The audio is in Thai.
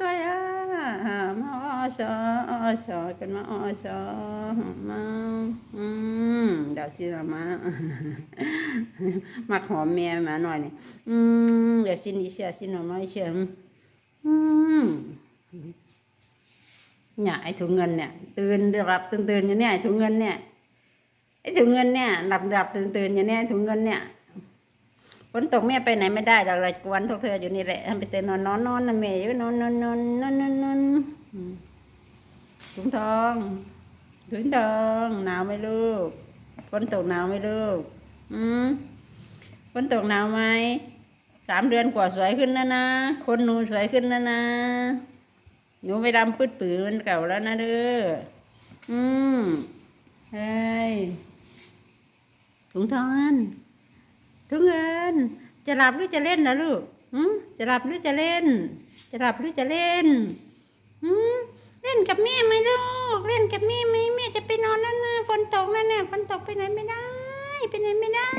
สวยอะมาออชอออชอกันมาออชอมาอืมเดี๋ยวชิละมามักหอมแม่มาหน่อยนี่อืมเดี๋ยวชินอีเสียชินหน่อไม้เชียมอืมเนี่ยไอ้ถุงเงินเนี่ย ตื่นหลับตื่นตื่นอยู่เนี่ยไอ้ถุงเงินเนี่ยไอ้ถุงเงินเนี่ยหลับหลับตื่นตื่นอยู่เนี่ยไอ้ถุงเงินเนี่ย ฝนตกแม่ไปไหนไม่ได้ดอกเลยกวนทุกเธออยู่นี่แหละทำไปเตือนนอนนอนนอนนะแม่อยู่นอนนอนนอนนอนนอนนอนถุงทองถุงทองหนาวไหมลูกฝนตกหนาวไหมลูก อืมฝนตกหนาวไหมสามเดือนกว่าสวยขึ้นแล้วนะ คนหนูสวยขึ้นแล้วนะ หนูไม่ดำปืดปื้เหมันเก่าแล้วนะเด้อ อืมเฮ้ยถุงทอง ทุงเงินจะหลับหรือจะเล่นนะลูกอืมจะหลับหรือจะเล่น จะหลับหรือจะเล่นอืมเล่นกับแม่ไหมลูก เล่นกับแม่ไหมแม่จะไปนอนแล้วนะฝนตกแล้วเนี่ยฝนตกไปไหนไม่ได้ ไปไหนไม่ได้